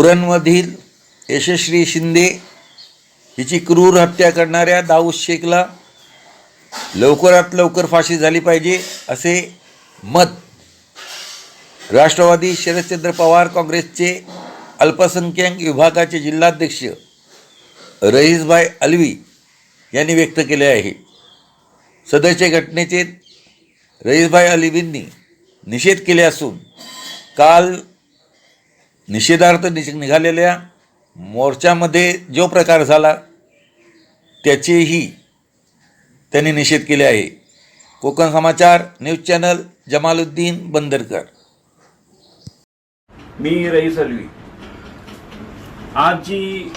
उरणमधील यशस्वी शिंदे हिची क्रूर हत्या करणाऱ्या दाऊद शेखला लवकरात लवकर फाशी झाली पाहिजे असे मत राष्ट्रवादी शरदचंद्र पवार काँग्रेसचे अल्पसंख्याक विभागाचे जिल्हाध्यक्ष रईसभाई अलवी यांनी व्यक्त केले आहे. सदरच्या घटनेचे रईसभाई अलवींनी निषेध केले असून काल निषेधार्थ निश निघालेल्या मोर्चामध्ये जो प्रकार झाला त्याचेही त्यांनी निषेध केले आहे. Konkan Samachar news channel Jamaluddin Bandarkar. मी रईस अलवी. आज जी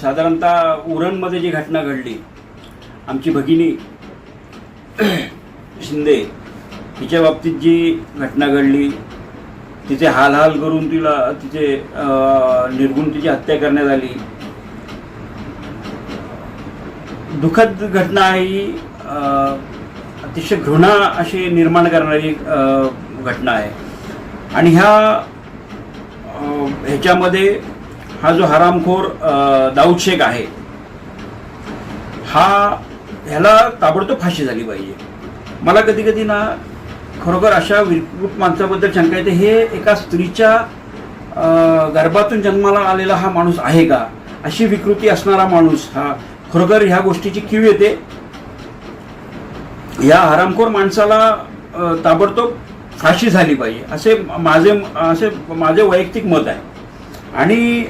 साधारणतः उरणमध्ये जी घटना घडली आमची भगिनी शिंदे हिच्या बाबतीत जी घटना घडली तिचे हाल हाल करून तिला तिचे निर्गुण तिची हत्या करण्यात आली. दुःखद घटना आहे ही अतिशय घृणा अशी निर्माण करणारी घटना आहे. आणि ह्या ह्याच्यामध्ये हा जो हरामखोर दाऊद शेख आहे हा ह्याला ताबडतोब फाशी झाली पाहिजे. मला कधी कधी ना खरोखर अशा विकृत माणसाबद्दल शंका येते हे एका स्त्रीच्या गर्भातून जन्माला आलेला हा माणूस आहे का? अशी विकृती असणारा माणूस हा खरोखर ह्या गोष्टीची कीव येते? या हरामखोर माणसाला ताबडतोब फाशी झाली पाहिजे असे माझे असे माझे वैयक्तिक मत आहे. आणि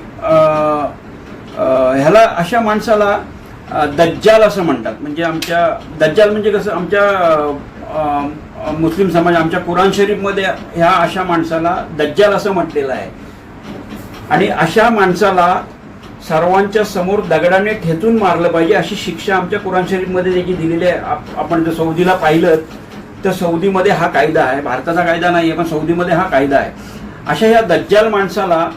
ह्याला अशा माणसाला दज्जाल असं म्हणतात. म्हणजे आमच्या दज्जाल म्हणजे कसं आमच्या मुस्लिम समाज आमच्या कुराण शरीफमध्ये ह्या अशा माणसाला दज्जाल असं म्हटलेलं आहे. आणि अशा माणसाला सर्वांच्या समोर दगडाने ठेचून मारलं पाहिजे अशी शिक्षा आमच्या कुराण शरीफमध्ये देखील दिलेली आहे. आप- आपण जर सौदीला पाहिलं तर सौदीमध्ये हा कायदा आहे. भारताचा कायदा नाही आहे पण सौदीमध्ये हा कायदा आहे. अशा ह्या दज्जाल माणसाला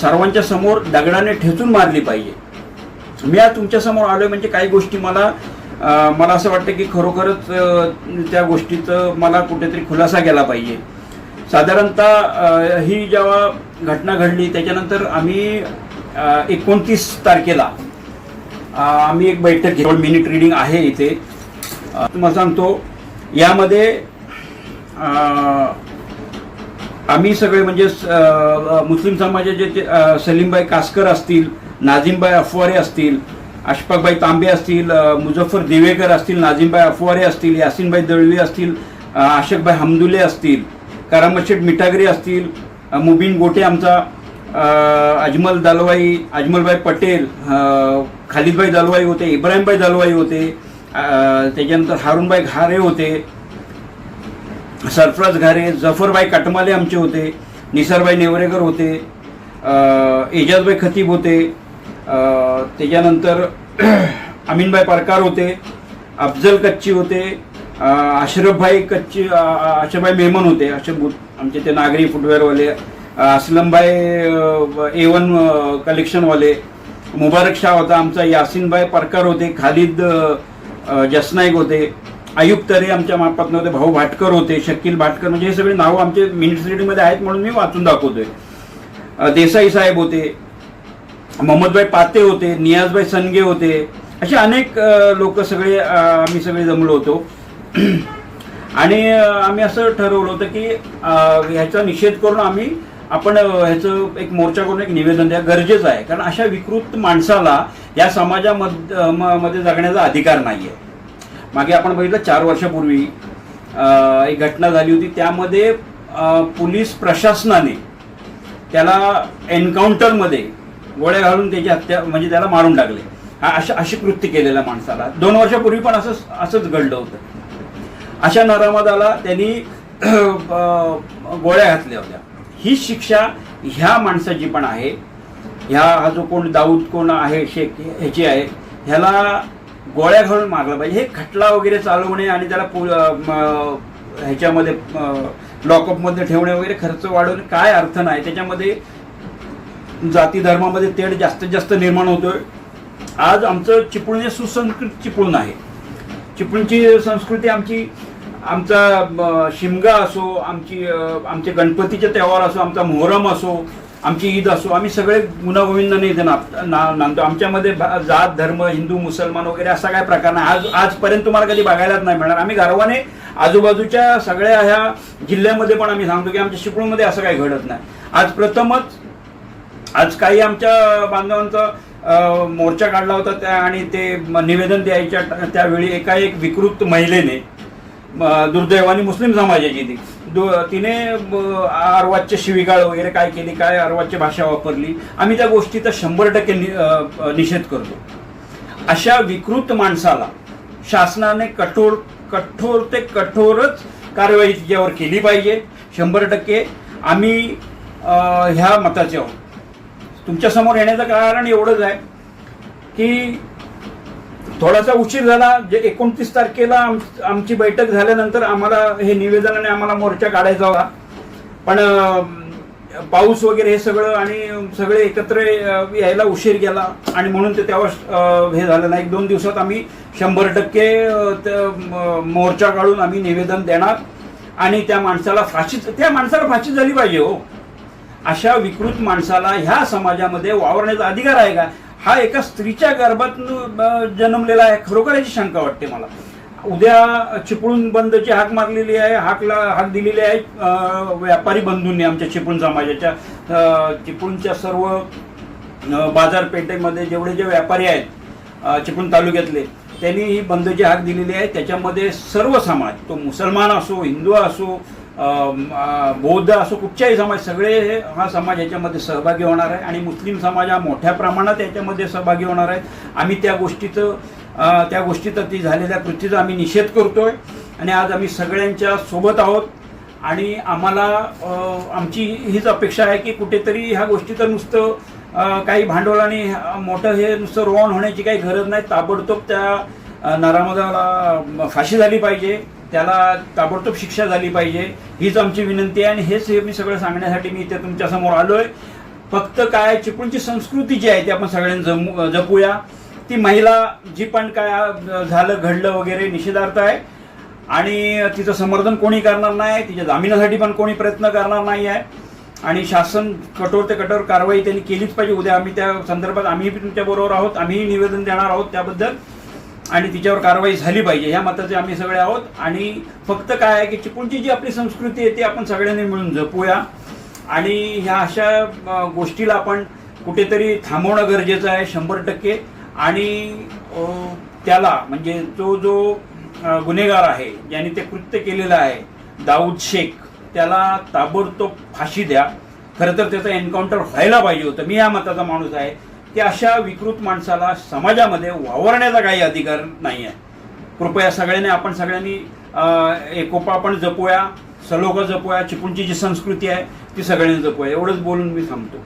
सर्वांच्या समोर दगडाने ठेचून मारली पाहिजे. मी आज तुमच्यासमोर आलो आलोय म्हणजे काही गोष्टी मला मला असं वाटतं की खरोखरच त्या गोष्टीचं मला कुठेतरी खुलासा केला पाहिजे. साधारणतः ही जेव्हा घटना घडली त्याच्यानंतर आम्ही एकोणतीस तारखेला आम्ही एक बैठक घेऊन मिनिट रिडिंग आहे इथे. तुम्हाला सांगतो यामध्ये आम्ही सगळे म्हणजे मुस्लिम समाजाचे जे, सलीमबाई कासकर असतील नाझीमबाई अफवारे असतील अशफाकबाई तांबे असतील मुझफ्फर दिवेकर असतील नाझीमबाई अफवारे असतील यासिनबाई दळवी असतील आशकबाई हमदुले असतील करामत मिठागरी मिठागरे असतील मुबीन गोटे आमचा अजमल दलवाई अजमलबाई पटेल खालिदबाई दलवाई होते इब्राहिमबाई दलवाई होते त्याच्यानंतर हारूनबाई घारे होते सरफराज घारे जफरबाई कटमाले आमचे होते निसरबाई नेवरेकर होते एजाजबाई खतीब होते त्याच्यानंतर अमीनबाई परकार होते अफजल कच्ची होते अशरफभाई कच्ची अशरफभाई मेमन होते असे आमचे ते नागरी फुटवेअरवाले असलमभाई ए वन कलेक्शनवाले मुबारक शाह होता आमचा यासिनभाई परकार होते खालिद जसनाईक होते आयुब तरे आमच्या मापातनं होते भाऊ भाटकर होते शकील भाटकर म्हणजे हे सगळे नावं आमचे मिनिस्ट्रीमध्ये आहेत म्हणून मी वाचून दाखवतोय. देसाई साहेब होते मोहम्मदभाई पाते होते नियाजभाई सनगे होते असे अनेक लोक सगळे आम्ही सगळे जमलो होतो. आणि आम्ही असं ठरवलं होतं की ह्याचा निषेध करून आम्ही आपण ह्याचं एक मोर्चा करून एक निवेदन द्या. गरजेचं आहे. कारण अशा विकृत माणसाला या समाजामध्ये म- मध्ये जगण्याचा अधिकार नाही आहे मागे आपण बघितलं चार वर्षापूर्वी एक घटना झाली होती. त्यामध्ये पोलीस प्रशासनाने त्याला एन्काउंटरमध्ये गोळ्या घालून त्याची हत्या म्हणजे त्याला मारून टाकले. हा अशा अशी कृत्य केलेल्या माणसाला. दोन वर्षापूर्वी पण असंच असंच घडलं होतं. अशा नरामदाला त्यांनी गोळ्या घातल्या होत्या. ही शिक्षा ह्या माणसाची पण आहे. ह्या हा जो कोण दाऊद कोण आहे शेख ह्याची आहे ह्याला गोळ्या घालून मारलं पाहिजे. हे खटला वगैरे चालवणे आणि त्याला पु ह्याच्यामध्ये लॉकअपमध्ये ठेवणे वगैरे खर्च वाढवणे काय अर्थ नाही. त्याच्यामध्ये जाती धर्मामध्ये तेढ जास्तीत जास्त निर्माण होतोय. आज आमचं चिपळूण हे सुसंस्कृत चिपळूण आहे. चिपळूणची संस्कृती आमची आमचा शिमगा असो आमची आमचे गणपतीचे त्योहार असो आमचा मोहरम असो आमची ईद असो आम्ही सगळे गुणागोविंदाने इथे ना- नांदतो. आमच्यामध्ये भा- जात धर्म हिंदू मुसलमान वगैरे असा काय प्रकार नाही. आज आजपर्यंत तुम्हाला कधी बघायलाच नाही मिळणार. आम्ही गर्वाने आजूबाजूच्या सगळ्या ह्या जिल्ह्यामध्ये पण आम्ही सांगतो की आमच्या चिपळूणमध्ये असं काही घडत नाही. आज प्रथमच आज काही आमच्या बांधवांचा मोर्चा काढला होता त्या आणि ते निवेदन द्यायच्या त्यावेळी एका एक विकृत महिलेने म, दुर्दैवाने मुस्लिम समाजाची ती. दु तिने अर्वाच्य शिविगाळ वगैरे काय केली काय अर्वाच्य भाषा वापरली आम्ही त्या गोष्टीचा शंभर टक्के नि- निषेध करतो. अशा विकृत माणसाला शासनाने कठोर कठोर ते कठोरच कारवाई तिच्यावर केली पाहिजे. शंभर टक्के आम्ही ह्या मताचे आहोत. तुमच्यासमोर येण्याचं कारण एवढंच आहे की थोडासा उशीर झाला. जे एकोणतीस तारखेला आम आमची बैठक झाल्यानंतर आम्हाला हे निवेदनाने आम्हाला मोर्चा काढायचा होता. पण पाऊस वगैरे हे सगळं आणि सगळे एकत्र यायला उशीर गेला आणि म्हणून ते तेव्हा हे झालं नाही. एक दोन दिवसात आम्ही शंभर टक्के त्या, मोर्चा काढून आम्ही निवेदन देणार आणि त्या माणसाला फाशी त्या माणसाला फाशी झाली पाहिजे हो. अशा विकृत माणसाला ह्या समाजामध्ये वावरण्याचा अधिकार आहे का? हा एका स्त्रीच्या गर्भात जन्मलेला आहे. खरोखर याची शंका वाटते मला. उद्या चिपळूण बंदची हाक मारलेली आहे हाकला हाक दिलेली आहे व्यापारी बंधूंनी आमच्या चिपळूण समाजाच्या. चिपळूणच्या सर्व बाजारपेठेमध्ये जेवढे जे व्यापारी आहेत चिपळूण तालुक्यातले त्यांनी ही बंदची हाक दिलेली आहे. त्याच्यामध्ये सर्व समाज तो मुसलमान असो हिंदू असो बौद्ध असो कुठच्याही समाज सगळे हे हा समाज याच्यामध्ये सहभागी होणार आहे. आणि मुस्लिम समाज हा मोठ्या प्रमाणात याच्यामध्ये सहभागी होणार आहे. आम्ही त्या गोष्टीचं त्या गोष्टीचं ती झालेल्या कृतीचा आम्ही निषेध करतोय. आणि आज आम्ही सगळ्यांच्या सोबत आहोत. आणि आम्हाला आमची हीच अपेक्षा आहे की कुठेतरी ह्या गोष्टीचं नुसतं काही भांडवलाने मोठं हे नुसतं रोवण होण्याची काही गरज नाही. ताबडतोब त्या अं, नरामदाला फाशी झाली पाहिजे. त्याला ताबडतोब शिक्षा झाली पाहिजे हीच आमची विनंती आहे. आणि हेच हे मी सगळं सांगण्यासाठी मी इथे तुमच्यासमोर आलो आहे फक्त काय चिपळूणची संस्कृती जी आहे ती आपण सगळ्यांनी जमू जपूया. ती महिला जी पण काय झालं घडलं वगैरे निषेधार्थ आहे. आणि तिचं समर्थन कोणी करणार नाही तिच्या जामिनासाठी पण कोणी प्रयत्न करणार नाही आहे. आणि शासन कठोर ते कठोर कारवाई त्यांनी केलीच पाहिजे. उद्या आम्ही त्या संदर्भात आम्ही तुमच्या बरोबर आहोत आम्हीही निवेदन देणार आहोत त्याबद्दल. आणि तिच्यावर कारवाई झाली पाहिजे. ह्या मताचे आम्ही सगळे आहोत. आणि फक्त काय आहे की चिपळूणची जी आपली संस्कृती आहे ती आपण सगळ्यांनी मिळून जपूया. आणि ह्या अशा गोष्टीला आपण कुठेतरी थांबवणं गरजेचं आहे शंभर टक्के. आणि त्याला म्हणजे जो जो गुन्हेगार आहे ज्याने ते कृत्य केलेलं आहे दाऊद शेख त्याला ताबडतोब फाशी द्या. खरं तर त्याचा एन्काउंटर व्हायला पाहिजे होतं. मी या मताचा माणूस आहे. की अशा विकृत माणसाला समाजामध्ये वावरण्याचा काही अधिकार नाही आहे कृपया सगळ्यांनी आपण सगळ्यांनी एकोपा आपण जपूया सलोखा जपूया चिपळूणची जी संस्कृती आहे ती सगळ्यांनी जपूया. एवढंच बोलून मी थांबतो.